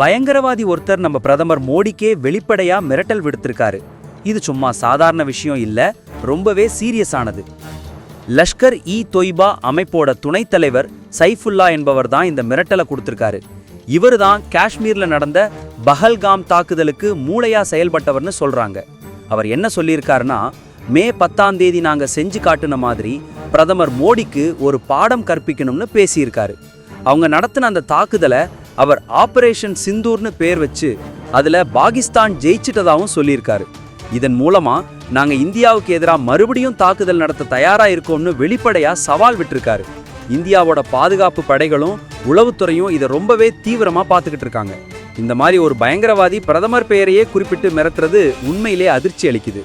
பயங்கரவாதி ஒருத்தர் நம்ம பிரதமர் மோடிக்கே வெளிப்படையா மிரட்டல் விடுத்திருக்காரு. இது சும்மா சாதாரண விஷயம் இல்ல ரொம்பவே சீரியஸானது லஷ்கர் இ தொய்பா அமைப்போட துணைத் தலைவர் சைஃபுல்லா என்பவர் தான் இந்த மிரட்டலை கொடுத்திருக்காரு. இவர் தான் காஷ்மீர்ல நடந்த பஹல்காம் தாக்குதலுக்கு மூளையா செயல்பட்டவர்னு சொல்றாங்க. அவர் என்ன சொல்லியிருக்காருன்னா மே பத்தாம் தேதி நாங்க செஞ்சு காட்டுன மாதிரி பிரதமர் மோடிக்கு ஒரு பாடம் கற்பிக்கணும்னு பேசியிருக்காரு. அவங்க நடத்தின அந்த தாக்குதலை அவர் ஆபரேஷன் சிந்தூர்னு பேர் வச்சு அதில் பாகிஸ்தான் ஜெயிச்சிட்டதாகவும் சொல்லியிருக்காரு. இதன் மூலமாக நாங்கள் இந்தியாவுக்கு எதிராக மறுபடியும் தாக்குதல் நடத்த தயாராக இருக்கோம்னு வெளிப்படையாக சவால் விட்டுருக்காரு. இந்தியாவோட பாதுகாப்பு படைகளும் உளவுத்துறையும் இதை ரொம்பவே தீவிரமாக பார்த்துக்கிட்டு இருக்காங்க. இந்த மாதிரி ஒரு பயங்கரவாதி பிரதமர் பெயரையே குறிப்பிட்டு மிரட்டுறது உண்மையிலே அதிர்ச்சி அளிக்குது.